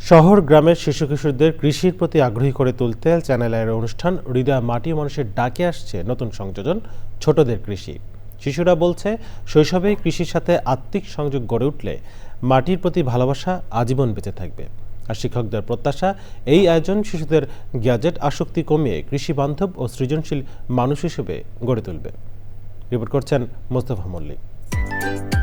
শহর গ্রামের শিশু কিশোরদের কৃষির প্রতি আগ্রহী করে তুলতে চ্যানেল আয়ের অনুষ্ঠান হৃদয় মাটি মানুষের ডাকে আসছে নতুন সংযোজন, ছোটদের কৃষি। শিশুরা বলছে, শৈশবেই কৃষির সাথে আত্মিক সংযোগ গড়ে উঠলে মাটির প্রতি ভালোবাসা আজীবন বেঁচে থাকবে। আর শিক্ষকদের প্রত্যাশা, এই আয়োজন শিশুদের গ্যাজেট আসক্তি কমিয়ে কৃষি বান্ধব ও সৃজনশীল মানুষ হিসেবে গড়ে তুলবে। রিপোর্ট করছেন মোস্তফা মল্লিক।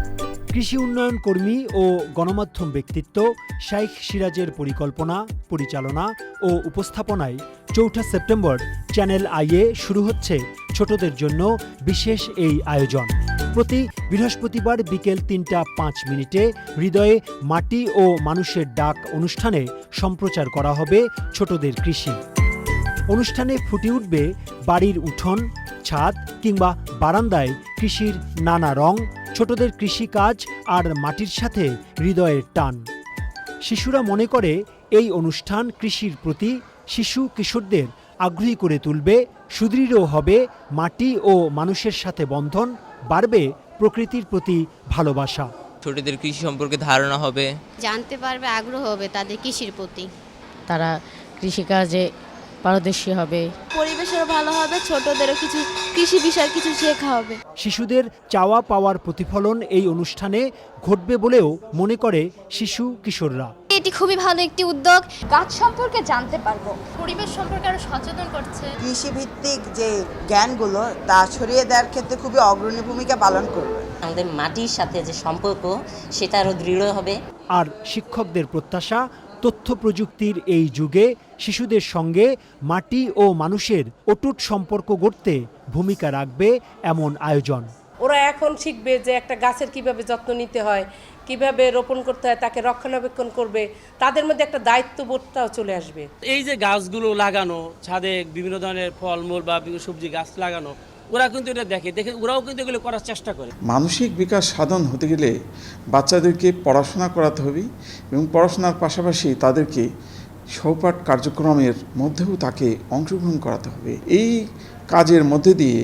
কৃষি উন্নয়ন কর্মী ও গণমাধ্যম ব্যক্তিত্ব শাইখ সিরাজের পরিকল্পনা, পরিচালনা ও উপস্থাপনায় চৌঠা সেপ্টেম্বর চ্যানেল আইয়ে শুরু হচ্ছে ছোটদের জন্য বিশেষ এই আয়োজন। প্রতি বৃহস্পতিবার বিকেল তিনটা পাঁচ মিনিটে হৃদয়ে মাটি ও মানুষের ডাক অনুষ্ঠানে সম্প্রচার করা হবে ছোটদের কৃষি। অনুষ্ঠানে ফুটে উঠবে বাড়ির উঠোন ছাদ কিংবা বারান্দায় কৃষির নানা রং ছোটদের কৃষিকাজ আর মাটির সাথে হৃদয়ের টান। শিশুরা মনে করে এই অনুষ্ঠান কৃষির প্রতি শিশু কিশোরদের আগ্রহী করে তুলবে সুদৃঢ় হবে মাটি ও মানুষের সাথে বন্ধন বাড়বে প্রকৃতির প্রতি ভালোবাসা। ছোটদের কৃষি সম্পর্কে ধারণা হবে। জানতে পারবে আগ্রহ হবে তাদের কৃষির প্রতি। তারা কৃষিকাজে পারদর্শী হবে। পরিবেশেরও ভালো হবে ছোটদেরও কিছু কৃষি বিষয়ে কিছু শেখা হবে। শিশুদের চাওয়া পাওয়ার প্রতিফলন এই অনুষ্ঠানে ঘটবে বলেও মনে করে শিশু কিশোররা। এটি খুবই ভালো একটি উদ্যোগ। গাছ সম্পর্কে জানতে পারব। পরিবেশ সম্পর্কে আরও সচেতন করছে। কৃষিভিত্তিক যে জ্ঞানগুলো তা ছড়িয়ে দেওয়ার ক্ষেত্রে খুবই অগ্রণী ভূমিকা পালন করবে। আমাদের মাটির সাথে যে সম্পর্ক সেটা আরও দৃঢ় হবে। আর শিক্ষকদের প্রত্যাশা তথ্য প্রযুক্তির এই যুগে শিশুদের সঙ্গে মাটি ও মানুষের অটুট সম্পর্ক গড়তে ভূমিকা রাখবে এমন আয়োজন। ওরা এখন শিখবে যে একটা গাছের কীভাবে যত্ন নিতে হয় কীভাবে রোপণ করতে হয় তাকে রক্ষণাবেক্ষণ করবে তাদের মধ্যে একটা দায়িত্ববোধটাও চলে আসবে। এই যে গাছগুলো লাগানো ছাদে বিভিন্ন ধরনের ফলমূল বা সবজি গাছ লাগানো ওরা কিন্তু এটা দেখে দেখে ওরাও কিন্তু এগুলো করার চেষ্টা করে। মানসিক বিকাশ সাধন হতে গেলে বাচ্চাদেরকে পড়াশোনা করাতে হবে এবং পড়াশোনার পাশাপাশি তাদেরকে সৌপাঠ কার্যক্রমের মধ্যেও তাকে অংশগ্রহণ করাতে হবে। এই কাজের মধ্যে দিয়ে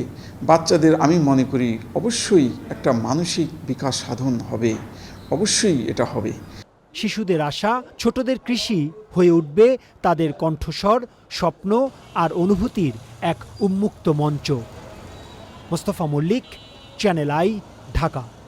বাচ্চাদের আমি মনে করি অবশ্যই একটা মানসিক বিকাশ সাধন হবে অবশ্যই এটা হবে। শিশুদের আশা ছোটদের কৃষি হয়ে উঠবে তাদের কণ্ঠস্বর স্বপ্ন আর অনুভূতির এক উন্মুক্ত মঞ্চ। Mostafa Mallik channel I Dhaka